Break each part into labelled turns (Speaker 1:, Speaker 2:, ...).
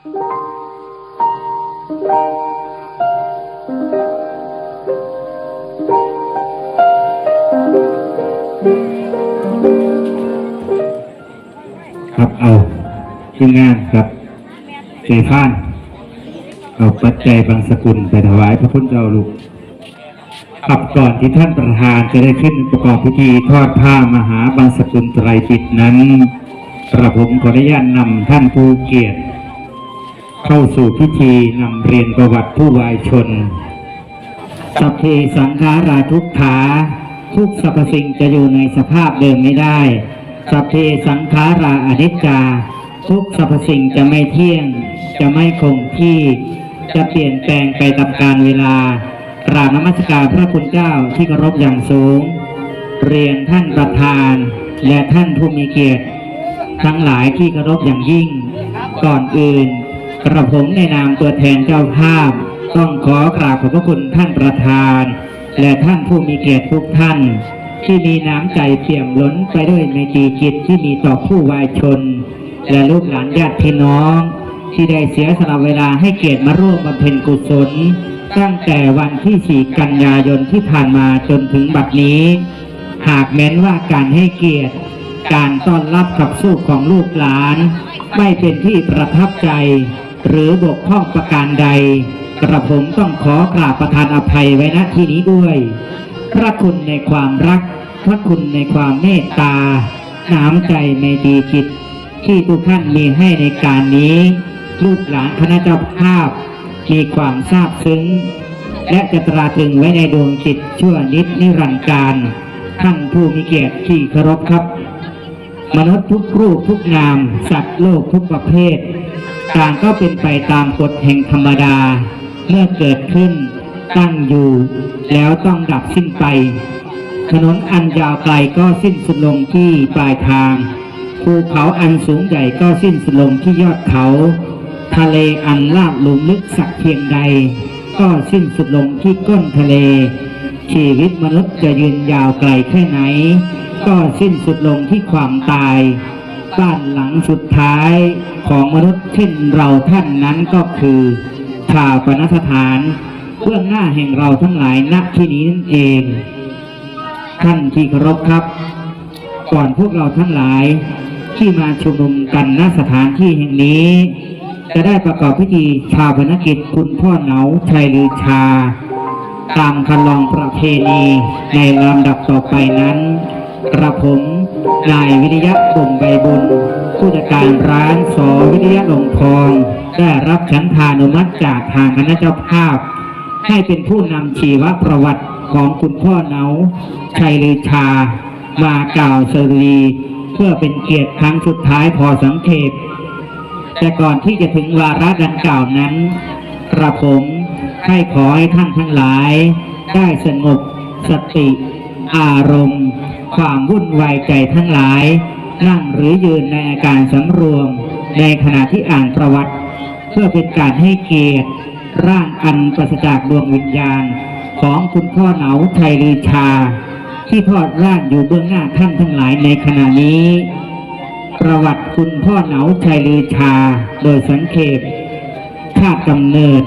Speaker 1: ครับเอาทีมงานครับเจฟาน เอาปัจจัยบางสกุลไปถวายพระพุทธเจ้าลูกครับก่อนที่ท่านประธานจะได้ขึ้นประกอบพิธีทอดผ้ามหาบางสกุลไตรปิฎนั้นกระผมขออนุญาตนำท่านผู้เกียรติ เข้าสู่พิธีนำเรียนประวัติผู้วายชน สัพเพสังขาราทุกขา ทุกสรรพสิ่งจะอยู่ในสภาพเดิมไม่ได้ สัพเพสังขาราอนิจจา ทุกสรรพสิ่งจะไม่เที่ยง จะไม่คงที่ จะเปลี่ยนแปลงไปตามกาลเวลากราบนมัสการพระคุณเจ้าที่เคารพอย่างสูง เรียนท่านประธาน และท่านผู้มีเกียรติ ทั้งหลายที่เคารพอย่างยิ่ง ก่อนอื่น กระผมในนามตัวแทนเจ้าภาพ ต้องขอกราบขอบพระคุณท่านประธาน และท่านผู้มีเกียรติทุกท่าน ที่มีน้ำใจเปี่ยมล้นไปด้วยในจีจิตที่มีต่อผู้วายชน และลูกหลานญาติพี่น้อง ที่ได้เสียสละเวลาให้เกียรติมาร่วมบำเพ็ญกุศล ตั้งแต่วันที่ 4 กันยายนที่ผ่านมาจนถึงบัดนี้ หากแม้นว่าการให้เกียรติ การต้อนรับขับสู้ของลูกหลาน ไม่เป็นที่ประทับใจ หรือบกพร่องประการใด กระผมต้องขอกราบประทานอภัยไว้ณที่นี้ด้วย พระคุณในความรัก พระคุณในความเมตตา น้ำใจในดีจิต ที่ทุกท่านมีให้ในการนี้ ลูกหลานคณะเจ้าภาพ มีความซาบซึ้ง และจะตราตรึงไว้ในดวงจิตชั่วนิดนิรันดร์การท่านผู้มีเกียรติที่เคารพครับ มนุษย์ทุกรูปทุกนาม สัตว์โลกทุกประเภท ต่างก็เป็นไปตามกฎแห่งธรรมดา เมื่อเกิดขึ้น ตั้งอยู่ แล้วต้องดับสิ้นไป ถนนอันยาวไกลก็สิ้นสุดลงที่ปลายทาง ภูเขาอันสูงใหญ่ก็สิ้นสุดลงที่ยอดเขา ทะเลอันลาบลุมลึกสักเพียงใด ก็สิ้นสุดลงที่ก้นทะเล ชีวิตมนุษย์จะยืนยาวไกลแค่ไหน ก็สิ้นสุดลงที่ความตาย บ้านหลังสุดท้ายของมนุษย์เช่นเราท่านนั้นก็คือชาปนสถานเบื้องหน้าแห่งเราทั้งหลายณที่นี้นั่นเอง ท่านที่เคารพครับ ก่อนพวกเราทั้งหลายที่มาชุมนุมกันณสถานที่แห่งนี้ จะได้ประกอบพิธีชาปนกิจคุณพ่อเหนาชัยลือชา ตามคันลองประเพณีในลำดับต่อไปนั้นกระผม นายวิทยะบ่มใบบุญผู้จัดการร้านสอวิทยะหลงทอง ได้รับฉันทานุมัติจากทางคณะเจ้าภาพ ให้เป็นผู้นำชีวประวัติของคุณพ่อเนาชัยลือชามากล่าวสรีเพื่อเป็นเกียรติครั้งสุดท้ายพอสังเขปแต่ก่อนที่จะถึงวาระดังกล่าวนั้นกระผมให้ขอให้ท่านทั้งหลาย ได้สงบสติ อารมณ์ ความวุ่นวายใจทั้งหลาย นั่งหรือยืนในอาการสำรวม ในขณะที่อ่านประวัติ เพื่อเป็นการให้เกียรติ ร่างอันปราศจากดวงวิญญาณ ของคุณพ่อเหนาไทยลือชา ที่ทอดร่างอยู่เบื้องหน้าท่านทั้งหลายในขณะนี้ ประวัติคุณพ่อเหนาชัยลือชา โดยสังเขปชาติกำเนิด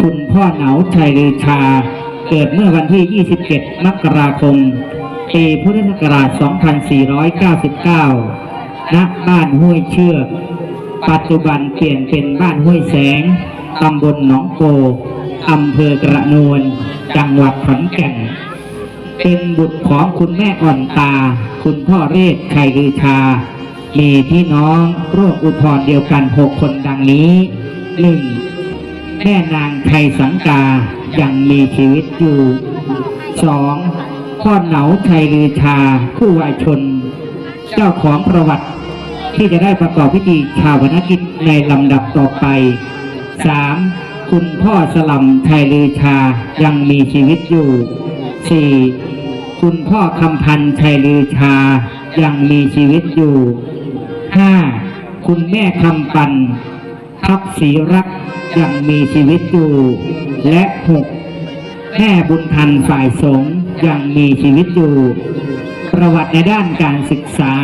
Speaker 1: คุณพ่อเหนาชัยลือชา เกิดเมื่อวันที่ 27 มกราคม ปีพุทธศักราช 2499 ณ บ้านห้วยเชือก ปัจจุบันเปลี่ยนเป็นบ้านห้วยแสง ตำบลหนองโกอำเภอกระนวลจังหวัดขอนแก่น เป็นบุตรของคุณแม่อ่อนตา คุณพ่อเรศไข่ลือชา มีพี่น้องร่วมอุทธร์เดียวกันหกคนดังนี้หนึ่งแม่นางไทยสังกา ยังมีชีวิตอยู่สองพ่อเหนาไทยลือชาผู้วายชน เจ้าของประวัติที่จะได้ประกอบพิธีชาวพนกิจในลำดับต่อไปสามคุณพ่อสลัมไทยลือชายังมีชีวิตอยู่สี่คุณพ่อคำพันธ์ไทยลือชายังมีชีวิตอยู่ห้าคุณแม่คำปัน ทับศรีรักษ์ยังมีชีวิตอยู่ และหกแม่บุญทันฝ่ายสงฆ์ยังมีชีวิตอยู่ ประวัติในด้านการศึกษา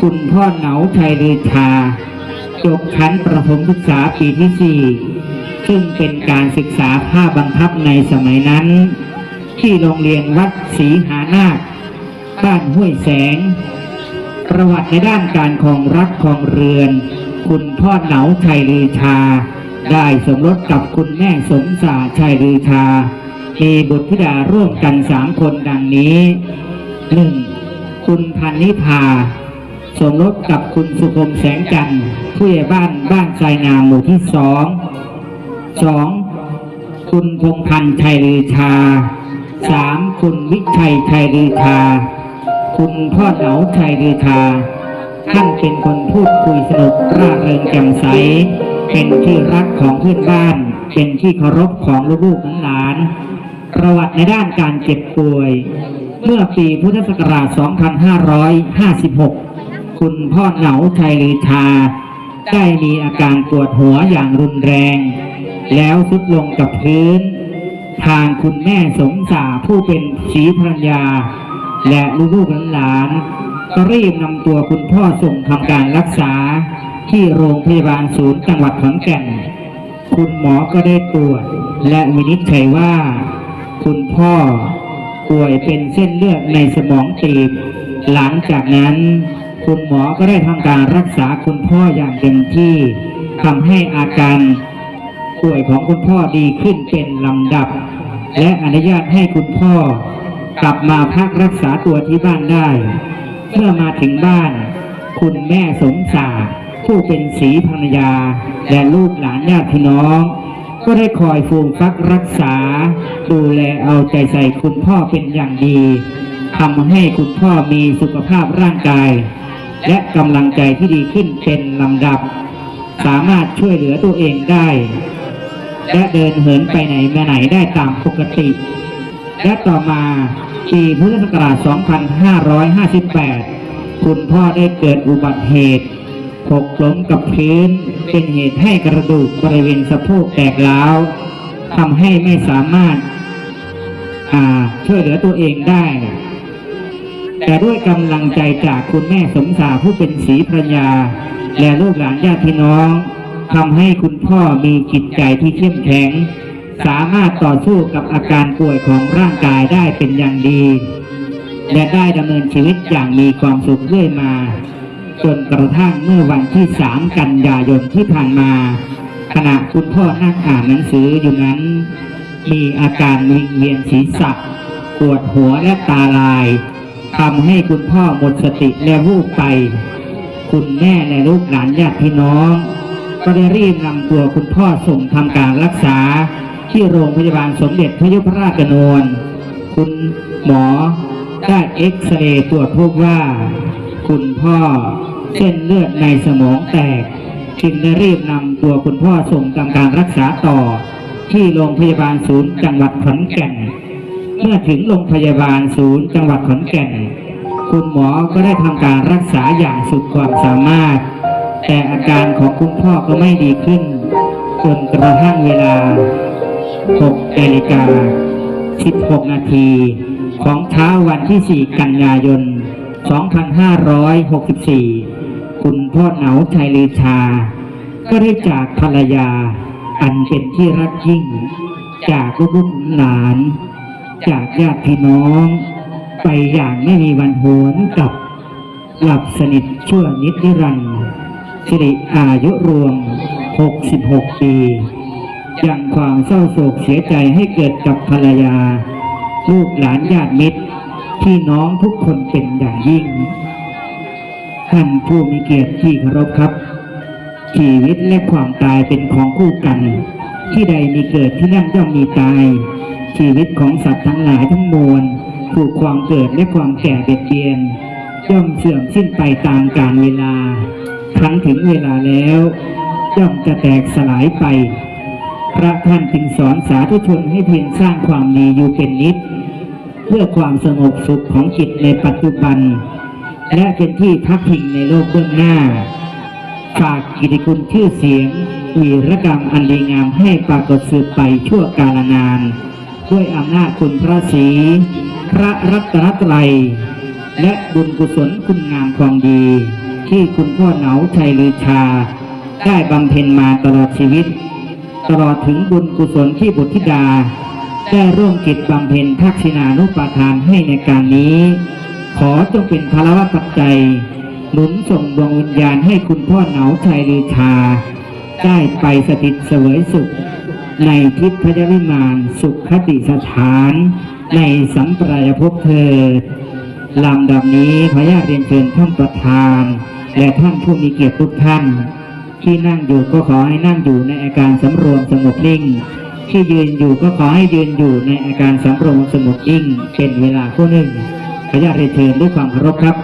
Speaker 1: คุณพ่อเหนาชัยลือชาจบชั้นประถมศึกษาปีที่สี่ซึ่งเป็นการศึกษาภาคบังคับในสมัยนั้น ที่โรงเรียนวัดศรีหานาคบ้านห้วยแสง ประวัติในด้านการของรักของเรือน คุณพ่อเหนาชัยลือชา ได้สมรสกับคุณแม่สมศาชัยลือชา มีบุตรธิดาร่วมกันสามคนดังนี้หนึ่งคุณพันนิพาสมรสกับคุณสุคมแสงจันทร์ผู้ใหญ่บ้านบ้านทรายงามหมู่ที่สองสองคุณพงพันธ์ชัยลือชาสามคุณวิชัยชัยลือชา คุณพ่อเหนาชัยลือชา ท่านเป็นคนพูดคุยสนุกร่าเริงแจ่มใส เป็นที่รักของเพื่อนบ้าน เป็นที่เคารพของลูกๆหลานประวัติในด้านการเจ็บป่วย เมื่อปีพุทธศักราช 2556 คุณพ่อเหนาชัยลือชา ได้มีอาการปวดหัวอย่างรุนแรง แล้วสุดลงกับพื้น ทางคุณแม่สมสาผู้เป็นศรีภรรยา และลูกๆหลาน รีบนำตัวคุณพ่อส่งทำการรักษาที่โรงพยาบาลศูนย์จังหวัดขอนแก่น คุณหมอก็ได้ตรวจ และวินิจฉัยว่า คุณพ่อป่วยเป็นเส้นเลือดในสมองตีบ หลังจากนั้น คุณหมอก็ได้ทำการรักษาคุณพ่ออย่างเต็มที่ทำให้อาการป่วยของคุณพ่อดีขึ้นเป็นลำดับ และอนุญาตให้คุณพ่อกลับมาพักรักษาตัวที่บ้านได้ เมื่อมาถึงบ้าน คุณแม่สมศาร์ผู้เป็นศรีภรรยา และลูกหลานญาติพี่น้อง ก็ได้คอยฟูมฟักรักษา ดูแลเอาใจใส่คุณพ่อเป็นอย่างดีทำให้คุณพ่อมีสุขภาพร่างกาย และกำลังใจที่ดีขึ้นเป็นลำดับ สามารถช่วยเหลือตัวเองได้ และเดินเหินไปไหนมาไหนได้ตามปกติ และต่อมา ปีพุทธศักราช 2558 คุณพ่อได้เกิดอุบัติเหตุหกล้มกับพื้นเป็นเหตุให้กระดูกบริเวณสะโพกแตกร้าวทำให้ไม่สามารถาช่วยเหลือตัวเองได้ แต่ด้วยกำลังใจจากคุณแม่สมสาผู้เป็นศรีภรรยา และลูกหลานญาติพี่น้องทำให้คุณพ่อมีจิตใจที่เข้มแข็ง สามารถต่อสู้กับอาการป่วยของร่างกายได้เป็นอย่างดี และได้ดำเนินชีวิตอย่างมีความสุขเรื่อยมาจนกระทั่งเมื่อวันที่ 3 กันยายนที่ผ่านมา ขณะคุณพ่อนั่งอ่านหนังสืออยู่นั้น มีอาการวิงเวียนศีรษะปวดหัวและตาลายทำให้คุณพ่อหมดสติและวูบไป คุณแม่และลูกหลานญาติพี่น้อง ก็ได้รีบนำตัวคุณพ่อส่งทำการรักษา ที่โรงพยาบาลสมเด็จพระยุพราชกนวนคุณหมอได้เอ็กซเรย์ตรวจพบว่า คุณพ่อเส้นเลือดในสมองแตก จึงได้รีบนำตัวคุณพ่อส่งทำการรักษาต่อ ที่โรงพยาบาลศูนย์จังหวัดขอนแก่น เมื่อถึงโรงพยาบาลศูนย์จังหวัดขอนแก่น คุณหมอก็ได้ทำการรักษาอย่างสุดความสามารถ แต่อาการของคุณพ่อก็ไม่ดีขึ้นจนกระทั่งเวลา 6นาฬิกา 16 นาที ของเช้าวันที่ 4 กันยายน 2564 คุณพ่อเหนาชัยลือชา ก็ได้จากภรรยา อันเป็นที่รักยิ่ง จากลูกหลาน จากญาติพี่น้อง ไปอย่างไม่มีวันหวนกลับ หลับสนิทชั่วนิดนิรันดร์สิริอายุรวม 66 ปี ยังความเศร้าโศกเสียใจให้เกิดกับภรรยา ลูกหลานญาติมิตรพี่น้องทุกคนเป็นอย่างยิ่ง ท่านผู้มีเกียรติที่เคารพครับ ชีวิตและความตายเป็นของคู่กัน ที่ใดมีเกิดที่นั่นย่อมมีตาย ชีวิตของสัตว์ทั้งหลายทั้งมวลถูกความเกิดและความแก่เบียดเบียนย่อมเสื่อมสิ้นไปตามกาลเวลา ครั้งถึงเวลาแล้ว ย่อมจะแตกสลายไป พระท่านจึงสอนสาธุชนให้เพียรสร้างความดีอยู่เป็นนิด เพื่อความสงบสุขของจิตในปัจจุบัน และเป็นที่พักพิงในโลกเบื้องหน้า ฝากกิตติคุณชื่อเสียงวีรกรรมอันดีงามให้ปรากฏสืบไปชั่วกาลนาน ด้วยอำนาจคุณพระศรีพระรัตนตรัย และบุญกุศลคุณงามความดี ที่คุณพ่อเหนาชัยลือชา ได้บำเพ็ญมาตลอดชีวิต ตลอดถึงบุญกุศลที่บุตรธิดา ได้ร่วมกิจบำเพ็ญทักษิณานุปาทานให้ในการนี้ ขอจงเป็นพลวะปัจจัยหนุนส่งดวงวิญญาณให้คุณพ่อเหนาชัยลือชา ได้ไปสถิตเสวยสุข ในทิพยวิมานสุขคติสถาน ในสัมปรายภพเถิดลำดับนี้ขออนุญาตเรียนเชิญท่านประธาน และท่านผู้มีเกียรติทุกท่าน ที่นั่งอยู่ก็ขอให้นั่งอยู่ในอาการสำรวมสงบนิ่ง ที่ยืนอยู่ก็ขอให้ยืนอยู่ในอาการสำรวมสงบนิ่ง เป็นเวลาคู่หนึ่งขออนุญาตเรียนเชิญด้วยความเคารพครับ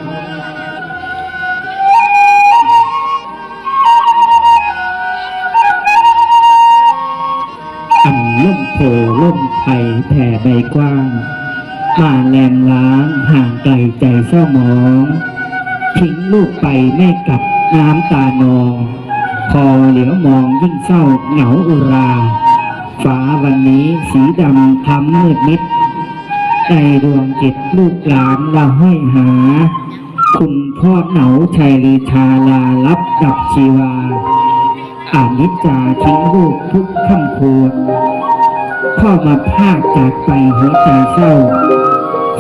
Speaker 1: อันล่มโผล่มไผ่แผ่ใบกว้างมาแลมล้างห่างไกลใจเศร้าหมอง ทิ้งลูกไปไม่กลับน้ำตานอง พอเหลียวมองยิ่งเศร้าเหงาอุราฟ้าวันนี้สีดำทำมืดมิดใจดวงจิตลูกหลานเราห้อยหา คุณพ่อเหนาชัยลือชาลารับดับชีวาอานิจจาทิ้งรูปทุกค่ำคูดพ่อมาพากจากไปหัวใจเศร้า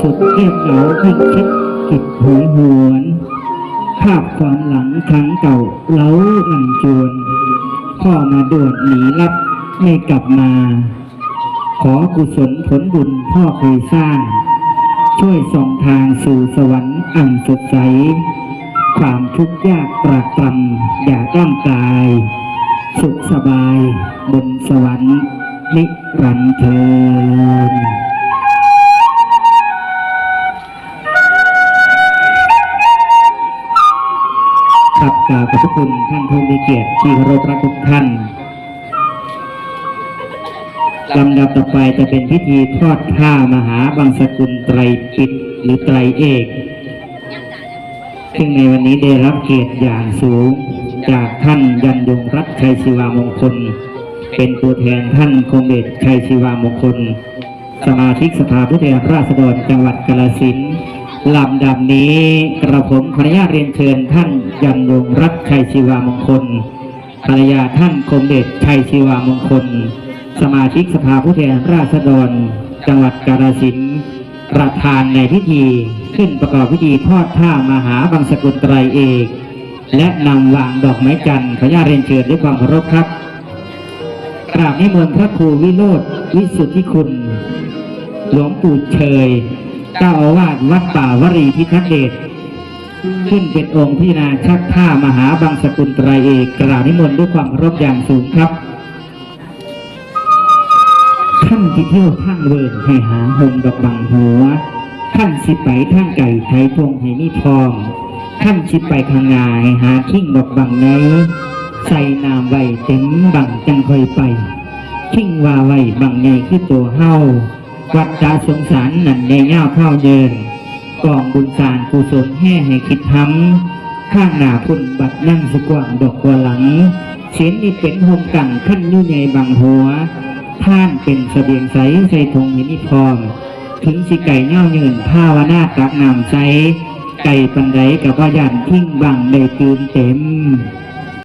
Speaker 1: สุดเงียบเหงายิ่งคิดกิดหวยหวน ภาพความหลังครั้งเก่าเล้าลันจวน พ่อมาด่วนหนีลับไม่กลับมา ขอกุศลผลบุญพ่อเคยสร้าง ช่วยส่องทางสู่สวรรค์อันสดใส ความทุกข์ยากปรากตรำอย่าต้อมตาย สุขสบายบนสวรรค์นิรันดร์เทิน ครับกล่าวขอบพระคุณท่านผู้มีเกียรติที่เคารพรักทุกท่านลำดับต่อไปจะเป็นพิธีทอดผ้ามหาบังสกุลไตรปิฎหรือไตรเอก ซึ่งในวันนี้ได้รับเกียรติอย่างสูง จากท่านยันยงรัตชัยศิวามงคล เป็นตัวแทนท่านคงเดชชัยศิวามงคล สมาชิกสภาผู้แทนราษฎรจังหวัดกาฬสินธุ์ ลำดับนี้กระผมขออนุญาตเรียนเชิญท่านยันยงรัตชัยศิวามงคลภรรยาท่านคงเดชชัยศิวามงคล สมาชิกสภาผู้แทนราษฎร จังหวัดกาฬสินธุ์ประธานในพิธีขึ้นประกอบพิธีทอดผ้ามหาบังสกุลไตรเอก และนำวางดอกไม้จันทร์ขออนุญาตเรียนเชิญด้วยความเคารพครับกราบนิมนต์พระครูวิโรธวิสุทธิคุณ หลวงปู่เชย เจ้าอาวาสวัดป่าวรีพิทักษ์เดชขึ้นเป็นองค์พิจารณาชักผ้ามหาบังสกุลไตรเอกกราบนิมนต์ด้วยความรพอย่างสูงครับ ท่านที่เที่ยวท่านเวิร์นให้หาหงดอกบังหัว ท่านสิไปท่านไก่ไทยทงให้มีทอง ท่านสิไปข้างหน้าให้หาทิ้งดอกบังไงใส่นามไว้เต็มบังจังคอยไปทิ้งว่าไว้บังไงคือตัวเฮา วัดตาสงสารนั่นในเง่าเข้าเดินกองบุญสารกุศลแห่ให้คิดทำข้างหน้าพุ่นบัดนั่งสกว่างดอกกัวหลังเสียนนี่เป็นหมกังขั้นยุ่ใหญ่บังหัวท่านเป็นเสบียงใสใส่ธงให้มีพร้อมถึงสิไก่เง่าเยินผ้าวนาตักน้ำใสไก่ปันไดกับว่ายันทิ้งบังได้ตื่นเต็ม